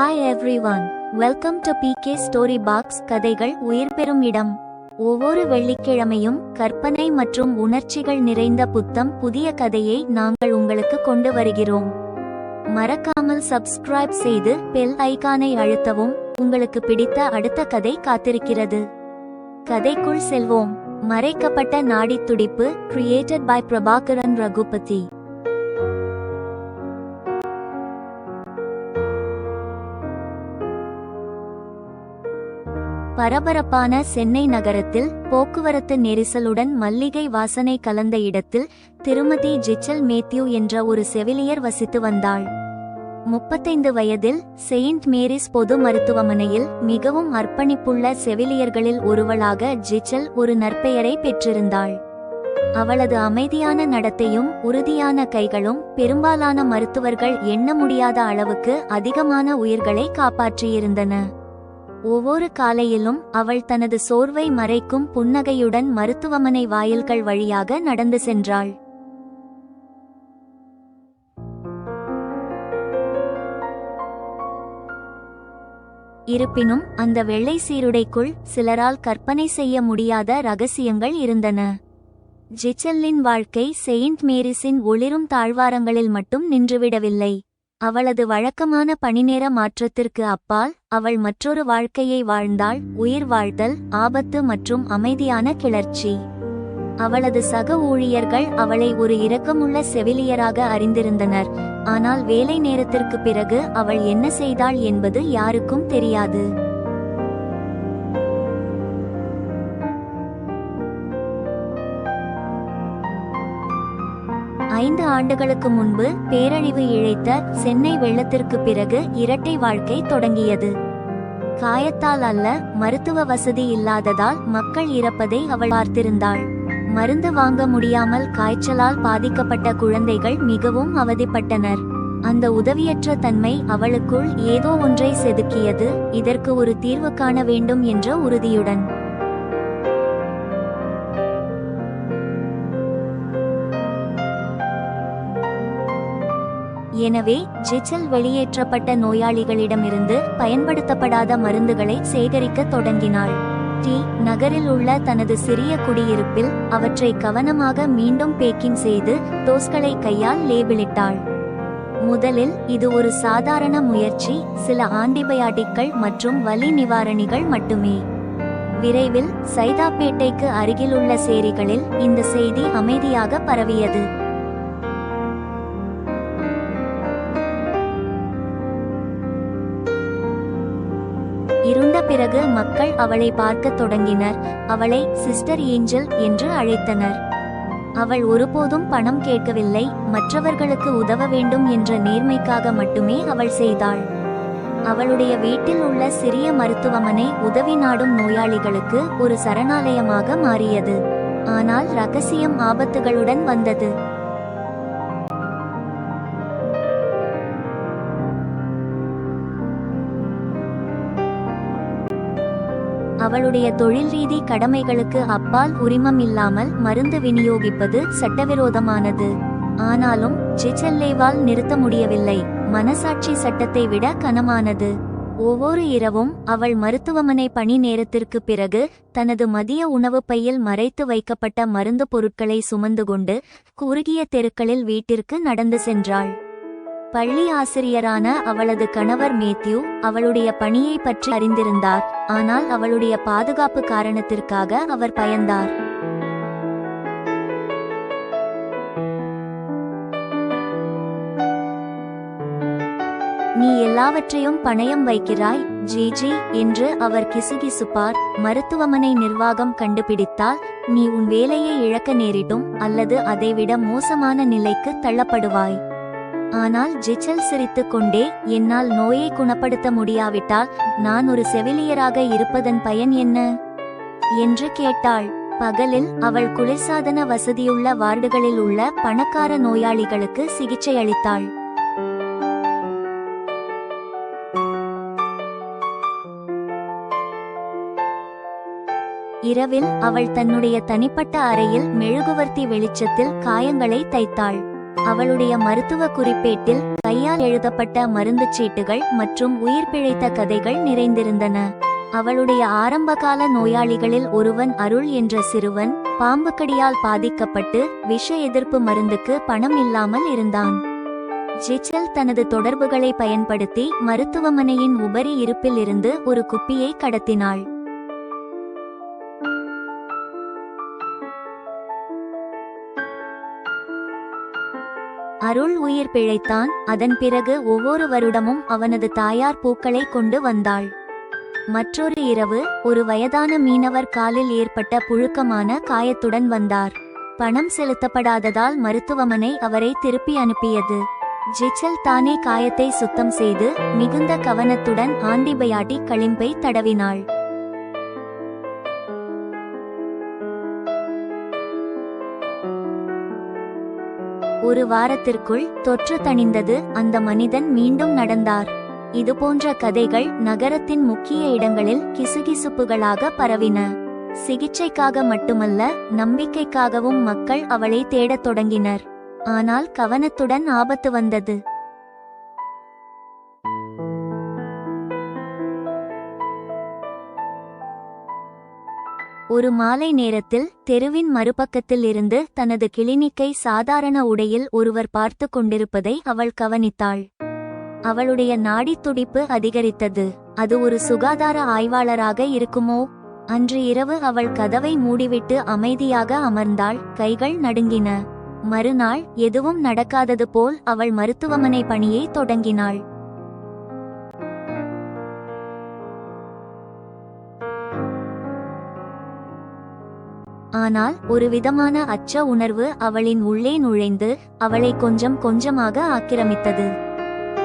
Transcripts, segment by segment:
Hi everyone welcome to K story box கதைகள் உயிர் பெறும் இடம். ஒவ்வொரு வெள்ளிக்கிழமையும் கற்பனை மற்றும் உணர்ச்சிகள் நிறைந்த புத்தம் புதிய கதையை நாங்கள் உங்களுக்கு கொண்டு வருகிறோம். மறக்காமல் சப்ஸ்கிரைப் செய்து பெல் ஐகானை அழுத்தவும் உங்களுக்கு பிடித்த அடுத்த கதை காத்திருக்கிறது. கதைக்குள் செல்வோம். மறைக்கப்பட்ட நாடித் துடிப்பு கிரியேட்டட் பை பிரபாகரன் ரகுபதி பரபரப்பான சென்னை நகரத்தில் போக்குவரத்து நெரிசலுடன் மல்லிகை வாசனை கலந்த இடத்தில் திருமதி ஜிச்சல் மேத்யூ என்ற ஒரு செவிலியர் வசித்து வந்தாள். முப்பத்தைந்து வயதில் செயின்ட் மேரிஸ் பொது மருத்துவமனையில் மிகவும் அர்ப்பணிப்புள்ள செவிலியர்களில் ஒருவளாக ஜிச்சல் ஒரு நற்பெயரை பெற்றிருந்தாள். அவளது அமைதியான நடத்தையும் உறுதியான கைகளும் பெரும்பாலான மருத்துவர்கள் எண்ண முடியாத அளவுக்கு அதிகமான உயிர்களை காப்பாற்றியிருந்தன. ஒவ்வொரு காலையிலும் அவள் தனது சோர்வை மறைக்கும் புன்னகையுடன் மருத்துவமனை வாயில்கள் வழியாக நடந்து சென்றாள். இருப்பினும் அந்த வெள்ளை சீருடைக்குள் சிலரால் கற்பனை செய்ய முடியாத ரகசியங்கள் இருந்தன. ஜிச்சல்லின் வாழ்க்கை செயின்ட் மேரிஸின் ஒளிரும் தாழ்வாரங்களில் மட்டும் நின்றுவிடவில்லை. அவளது வழக்கமான பணிநேர மாற்றத்திற்கு அப்பால் அவள் மற்றொரு வாழ்க்கையை வாழ்ந்தாள் உயிர் வாழ்தல் ஆபத்து மற்றும் அமைதியான கிளர்ச்சி. அவளது சக ஊழியர்கள் அவளை ஒரு இரக்கமுள்ள செவிலியராக அறிந்திருந்தனர். ஆனால் வேலை நேரத்திற்கு பிறகு அவள் என்ன செய்தாள் என்பது யாருக்கும் தெரியாது. ஆண்டுகளுக்கு முன்பு பேரழிவு இழைத்த சென்னை வெள்ளத்திற்கு பிறகு இரட்டை வாழ்க்கை தொடங்கியது. காயத்தால் அல்ல மருத்துவ வசதி இல்லாததால் மக்கள் இறப்பதை அவள் பார்த்திருந்தாள். மருந்து வாங்க முடியாமல் காய்ச்சலால் பாதிக்கப்பட்ட குழந்தைகள் மிகவும் அவதிப்பட்டனர். அந்த உதவியற்ற தன்மை அவளுக்குள் ஏதோ ஒன்றை செதுக்கியது இதற்கு ஒரு தீர்வு காண வேண்டும் என்ற உறுதியுடன். எனவே ஜிச்சல் வெளியேற்றப்பட்ட நோயாளிகளிடமிருந்து பயன்படுத்தப்படாத மருந்துகளை சேகரிக்க தொடங்கினாள். டி. நகரில் உள்ள தனது சிறிய குடியிருப்பில் அவற்றை கவனமாக மீண்டும் பேக்கிங் செய்து டோஸ்களை கையால் லேபிளிட்டாள். முதலில் இது ஒரு சாதாரண முயற்சி சில ஆன்டிபயாட்டிக்கள் மற்றும் வலி நிவாரணிகள் மட்டுமே. விரைவில் சைதாப்பேட்டைக்கு அருகிலுள்ள சேரிகளில் இந்த செய்தி அமைதியாக பரவியது. இருண்ட பிறகு மக்கள் அவளை பார்க்கத் தொடங்கினர். அவளை சிஸ்டர் ஏஞ்சல் என்று அழைத்தனர். அவள் ஒருபோதும் பணம் கேட்கவில்லை. மற்றவர்களுக்கு உதவ வேண்டும் என்ற நேர்மைக்காக மட்டுமே அவள் செய்தாள். அவளுடைய வீட்டில் உள்ள சிறிய மருத்துவமனை உதவி நாடும் நோயாளிகளுக்கு ஒரு சரணாலயமாக மாறியது. ஆனால் ரகசியம் ஆபத்துகளுடன் வந்தது. அவளுடைய தொழில் ரீதி கடமைகளுக்கு அப்பால் உரிமம் இல்லாமல் மருந்து விநியோகிப்பது சட்டவிரோதமானது. ஆனாலும் ஜிச்சல்லேவால் நிறுத்த முடியவில்லை. மனசாட்சி சட்டத்தை விட கனமானது. ஒவ்வொரு இரவும் அவள் மருத்துவமனை பணி நேரத்திற்கு பிறகு தனது மதிய உணவு பையில் மறைத்து வைக்கப்பட்ட மருந்து பொருட்களை சுமந்து கொண்டு குறுகிய தெருக்களில் வீட்டிற்கு நடந்து சென்றாள். பள்ளி ஆசிரியரான அவளது கணவர் மேத்யூ அவளுடைய பணியை பற்றி அறிந்திருந்தார். ஆனால் அவளுடைய பாதுகாப்பு காரணத்திற்காக அவர் பயந்தார். நீ எல்லாவற்றையும் பணயம் வைக்கிறாய் ஜிஜி என்று அவர் கிசுகிசுப்பார். மருத்துவமனை நிர்வாகம் கண்டுபிடித்தால் நீ உன் வேலையை இழக்க நேரிடும் அல்லது அதைவிட மோசமான நிலைக்கு தள்ளப்படுவாய். ஆனால் ஜிச்சல் சிரித்துக் கொண்டே என்னால் நோயை குணப்படுத்த முடியாவிட்டால் நான் ஒரு செவிலியராக இருப்பதன் பயன் என்ன என்று கேட்டாள். பகலில் அவள் குளிர்சாதன வசதியுள்ள வார்டுகளில் உள்ள பணக்கார நோயாளிகளுக்கு சிகிச்சை அளித்தாள். இரவில் அவள் தன்னுடைய தனிப்பட்ட அறையில் மெழுகுவர்த்தி வெளிச்சத்தில் காயங்களை தைத்தாள். அவளுடைய மருத்துவ குறிப்பேட்டில் கையால் எழுதப்பட்ட மருந்துச் சீட்டுகள் மற்றும் உயிர் பிழைத்த கதைகள் நிறைந்திருந்தன. அவளுடைய ஆரம்பகால நோயாளிகளில் ஒருவன் அருள் என்ற சிறுவன் பாம்புக்கடியால் பாதிக்கப்பட்டு விஷ எதிர்ப்பு மருந்துக்கு பணம் இல்லாமல் இருந்தான். ஜிச்சல் தனது தொடர்புகளை பயன்படுத்தி மருத்துவமனையின் உபரி இருப்பில் இருந்து ஒரு குப்பியை கடத்தினாள். அருள் உயிர் பிழைத்தான். அதன் பிறகு ஒவ்வொரு வருடமும் அவனது தாயார் பூக்களை கொண்டு வந்தாள். மற்றொரு இரவு ஒரு வயதான மீனவர் காலில் ஏற்பட்ட புழுக்கமான காயத்துடன் வந்தார். பணம் செலுத்தப்படாததால் மருத்துவமனை அவரை திருப்பி அனுப்பியது. ஜிச்சல் தானே காயத்தை சுத்தம் செய்து மிகுந்த கவனத்துடன் ஆன்டிபயாட்டிக் களிம்பை தடவினாள். ஒரு வாரத்திற்குள் தொற்று தணிந்தது அந்த மனிதன் மீண்டும் நடந்தார். இதுபோன்ற கதைகள் நகரத்தின் முக்கிய இடங்களில் கிசுகிசுப்புகளாக பரவின. சிகிச்சைக்காக மட்டுமல்ல நம்பிக்கைக்காகவும் மக்கள் அவளை தேடத் தொடங்கினர். ஆனால் கவனத்துடன் ஆபத்து வந்தது. ஒரு மாலை நேரத்தில் தெருவின் மறுபக்கத்தில் இருந்து தனது கிளினிக்கை சாதாரண உடையில் ஒருவர் பார்த்து கொண்டிருப்பதை அவள் கவனித்தாள். அவளுடைய நாடித் துடிப்பு அதிகரித்தது. அது ஒரு சுகாதார ஆய்வாளராக இருக்குமோ? அன்று இரவு அவள் கதவை மூடிவிட்டு அமைதியாக அமர்ந்தாள். கைகள் நடுங்கின. மறுநாள் எதுவும் நடக்காதது போல் அவள் மருத்துவமனை பணியை தொடங்கினாள். ஆனால் ஒரு விதமான அச்ச உணர்வு அவளின் உள்ளே நுழைந்து அவளை கொஞ்சம் கொஞ்சமாக ஆக்கிரமித்தது.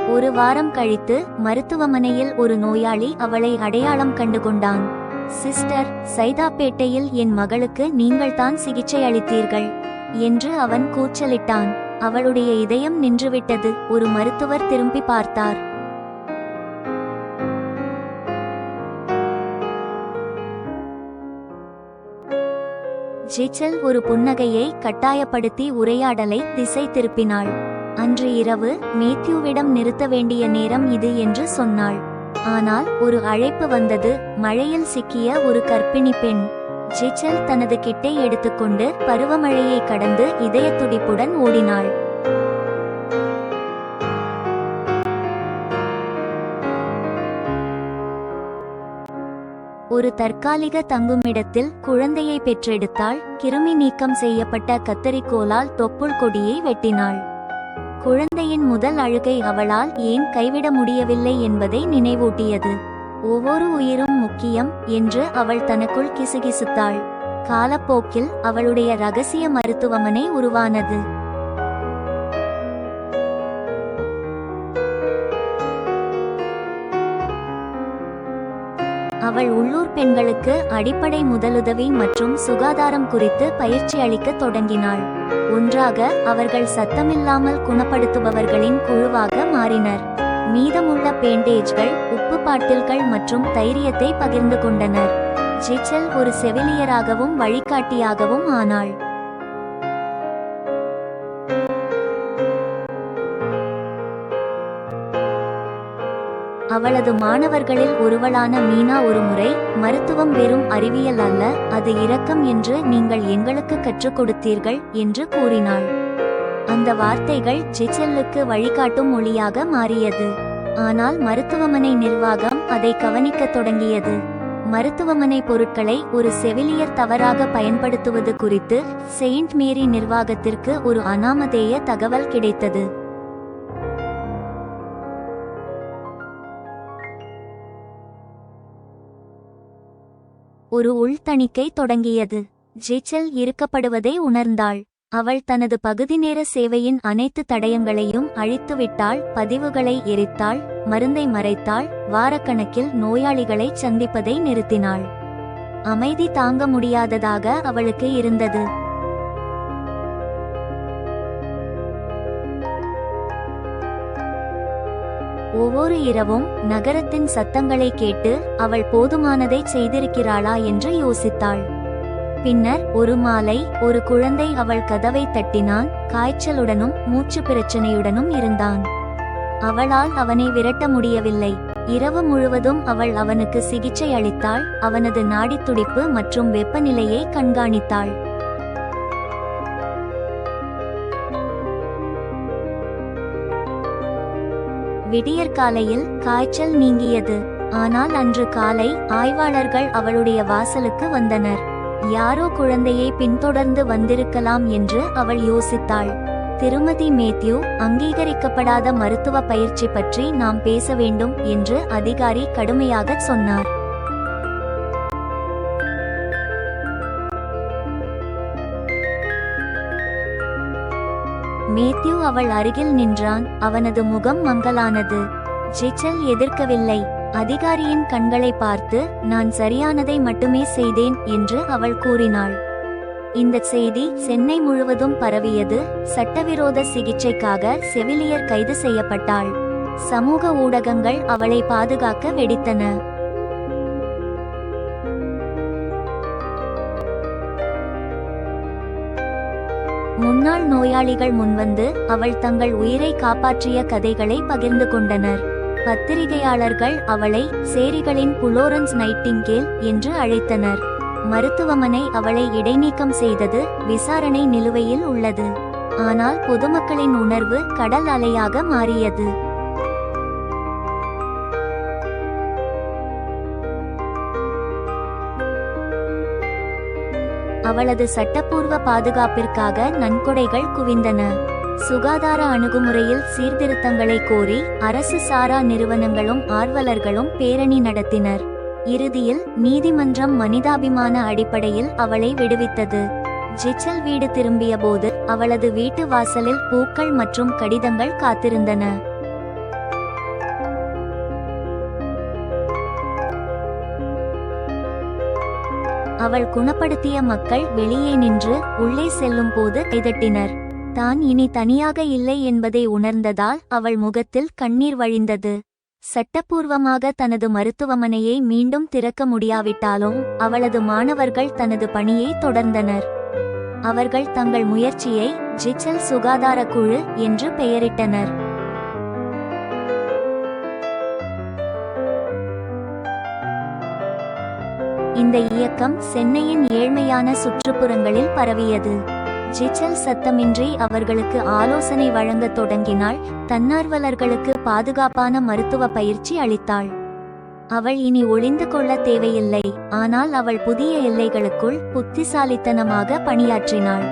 ஒரு வாரம் கழித்து மருத்துவமனையில் ஒரு நோயாளி அவளை அடையாளம் கண்டு கொண்டான் சிஸ்டர் சைதாப்பேட்டையில் என் மகளுக்கு நீங்கள்தான் சிகிச்சை அளித்தீர்கள் என்று அவன் கூச்சலிட்டான். அவளுடைய இதயம் நின்றுவிட்டது. ஒரு மருத்துவர் திரும்பி பார்த்தார். ஜிச்சல் ஒரு புன்னகையை கட்டாயப்படுத்தி உரையாடலை திசை திருப்பினாள். அன்று இரவு மேத்யூவிடம் நிறுத்த வேண்டிய நேரம் இது என்று சொன்னாள். ஆனால் ஒரு அழைப்பு வந்தது. மழையில் சிக்கிய ஒரு கர்ப்பிணி பெண். ஜிச்சல் தனது கிட்டை எடுத்துக்கொண்டு பருவமழையை கடந்து இதய துடிப்புடன் ஓடினாள். ஒரு தற்காலிக தங்குமிடத்தில் குழந்தையை பெற்றெடுத்தாள். கிருமி நீக்கம் செய்யப்பட்ட கத்தரிக்கோலால் தொப்புள் கொடியை வெட்டினாள். குழந்தையின் முதல் அழுகை அவளால் ஏன் கைவிட முடியவில்லை என்பதை நினைவூட்டியது. ஒவ்வொரு உயிரும் முக்கியம் என்று அவள் தனக்குள் கிசுகிசுத்தாள். காலப்போக்கில் அவளுடைய ரகசிய மருத்துவமனை உருவானது. அவள் உள்ளூர் பெண்களுக்கு அடிப்படை முதலுதவி மற்றும் சுகாதாரம் குறித்து பயிற்சி அளிக்க தொடங்கினாள். ஒன்றாக அவர்கள் சத்தமில்லாமல் குணப்படுத்துபவர்களின் குழுவாக மாறினர். மீதமுள்ள பேண்டேஜ்கள் உப்பு பாட்டில்கள் மற்றும் தைரியத்தை பகிர்ந்து கொண்டனர். ஜிச்சல் ஒரு செவிலியராகவும் வழிகாட்டியாகவும் ஆனாள். அவளது மாணவர்களில் ஒருவளான மீனா ஒருமுறை மருத்துவம் வெறும் அறிவியல் அல்ல அது இரக்கம் என்று நீங்கள் எங்களுக்கு கற்றுக் கொடுத்தீர்கள் என்று கூறினாள். அந்த வார்த்தைகள் ஜிச்செல்லுக்கு வழிகாட்டும் மொழியாக மாறியது. ஆனால் மருத்துவமனை நிர்வாகம் அதை கவனிக்கத் தொடங்கியது. மருத்துவமனை பொருட்களை ஒரு செவிலியர் தவறாக பயன்படுத்துவது குறித்து செயின்ட் மேரி நிர்வாகத்திற்கு ஒரு அனாமதேய தகவல் கிடைத்தது. ஒரு உள்தணிக்கை தொடங்கியது. ஜிச்சல் இருக்கப்படுவதை உணர்ந்தாள். அவள் தனது பகுதி நேர சேவையின் அனைத்து தடயங்களையும் அழித்துவிட்டாள் பதிவுகளை எரித்தாள் மருந்தை மறைத்தாள் வாரக்கணக்கில் நோயாளிகளை சந்திப்பதை நிறுத்தினாள். அமைதி தாங்க முடியாததாக அவளுக்கு இருந்தது. ஒவ்வொரு இரவும் நகரத்தின் சத்தங்களை கேட்டு அவள் போதுமானதை செய்திருக்கிறாளா என்று யோசித்தாள். பின்னர் ஒரு மாலை ஒரு குழந்தை அவள் கதவை தட்டினான் காய்ச்சலுடனும் மூச்சு பிரச்சனையுடனும் இருந்தான். அவளால் அவனை விரட்ட முடியவில்லை. இரவு முழுவதும் அவள் அவனுக்கு சிகிச்சை அளித்தாள் அவனது நாடித்துடிப்பு மற்றும் வெப்பநிலையை கண்காணித்தாள். விடியற்காலையில் காய்ச்சல் நீங்கியது. ஆனால் அன்று காலை ஆய்வாளர்கள் அவளுடைய வாசலுக்கு வந்தனர். யாரோ குழந்தையை பின்தொடர்ந்து வந்திருக்கலாம் என்று அவள் யோசித்தாள். திருமதி மேத்யூ அங்கீகரிக்கப்படாத மருத்துவ பயிற்சி பற்றி நாம் பேச வேண்டும் என்று அதிகாரி கடுமையாக சொன்னார். மேத்யூ அவள் அருகில் நின்றான். அவனது முகம் மங்கலானது. ஜிச்சல் எதிர்க்கவில்லை. அதிகாரியின் கண்களை பார்த்து நான் சரியானதை மட்டுமே செய்தேன் என்று அவள் கூறினாள். இந்த செய்தி சென்னை முழுவதும் பரவியது. சட்டவிரோத சிகிச்சைக்காக செவிலியர் கைது செய்யப்பட்டாள். சமூக ஊடகங்கள் அவளை பாதுகாக்க வெடித்தன. முன்னாள் நோயாளிகள் முன்வந்து அவள் தங்கள் உயிரை காப்பாற்றிய கதைகளை பகிர்ந்து கொண்டனர். பத்திரிகையாளர்கள் அவளை சேரிகளின் புளோரன்ஸ் நைட்டிங்கேல் என்று அழைத்தனர். மருத்துவமனை அவளை இடைநீக்கம் செய்தது விசாரணை நிலுவையில் உள்ளது. ஆனால் பொதுமக்களின் உணர்வு கடல் அலையாக மாறியது. அவளது சட்டப்பூர்வ பாதுகாப்பிற்காக நன்கொடைகள் குவிந்தன. சுகாதார அணுகுமுறையில் சீர்திருத்தங்களை கோரி அரசு சாரா நிறுவனங்களும் ஆர்வலர்களும் பேரணி நடத்தினர். இறுதியில் நீதிமன்றம் மனிதாபிமான அடிப்படையில் அவளை விடுவித்தது. ஜிச்சல் வீடு திரும்பியபோது அவளது வீட்டு வாசலில் பூக்கள் மற்றும் கடிதங்கள் காத்திருந்தன. அவள் குணப்படுத்திய மக்கள் வெளியே நின்று உள்ளே செல்லும் போது கைதட்டினர் தான் இனி தனியாக இல்லை என்பதை உணர்ந்ததால் அவள் முகத்தில் கண்ணீர் வழிந்தது. சட்டப்பூர்வமாக தனது மருத்துவமனையை மீண்டும் திறக்க முடியாவிட்டாலும் அவளது மாணவர்கள் தனது பணியை தொடர்ந்தனர். அவர்கள் தங்கள் முயற்சியை ஜிச்சல் சுகாதார குழு என்று பெயரிட்டனர். இந்த இயக்கம் சென்னையின் ஏழ்மையான சுற்றுப்புறங்களில் பரவியது. ஜிச்சல் சத்தமின்றி அவர்களுக்கு ஆலோசனை வழங்கத் தொடங்கினாள். தன்னார்வலர்களுக்கு பாதுகாப்பான மருத்துவ பயிற்சி அளித்தாள். அவள் இனி ஒளிந்து கொள்ள தேவையில்லை. ஆனால் அவள் புதிய எல்லைகளுக்குள் புத்திசாலித்தனமாக பணியாற்றினாள்.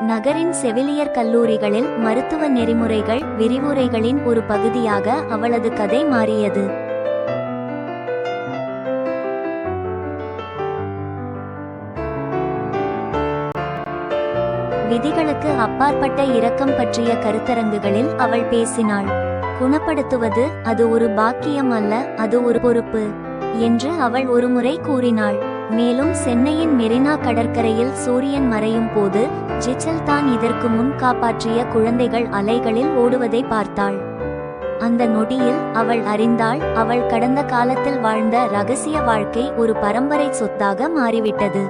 நகரின் செவிலியர் கல்லூரிகளில் மருத்துவ நெறிமுறைகள் விரிவுரைகளின் ஒரு பகுதியாக அவளது கதை மாறியது. விதிகளுக்கு அப்பாற்பட்ட இரக்கம் பற்றிய கருத்தரங்குகளில் அவள் பேசினாள். குணப்படுத்துவது அது ஒரு பாக்கியம் அல்ல அது ஒரு பொறுப்பு என்று அவள் ஒருமுறை கூறினாள். மேலும் சென்னையின் மெரினா கடற்கரையில் சூரியன் மறையும் போது ஜிச்சல் தான் இதற்கு முன் காப்பாற்றிய குழந்தைகள் அலைகளில் ஓடுவதை பார்த்தாள். அந்த நொடியில் அவள் அறிந்தாள் அவள் கடந்த காலத்தில் வாழ்ந்த ரகசிய வாழ்க்கை ஒரு பரம்பரை சொத்தாக மாறிவிட்டது.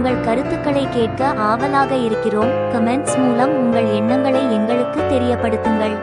உங்கள் கருத்துக்களை கேட்க ஆவலாக இருக்கிறோம். கமெண்ட்ஸ் மூலம் உங்கள் எண்ணங்களை எங்களுக்கு தெரியப்படுத்துங்கள்.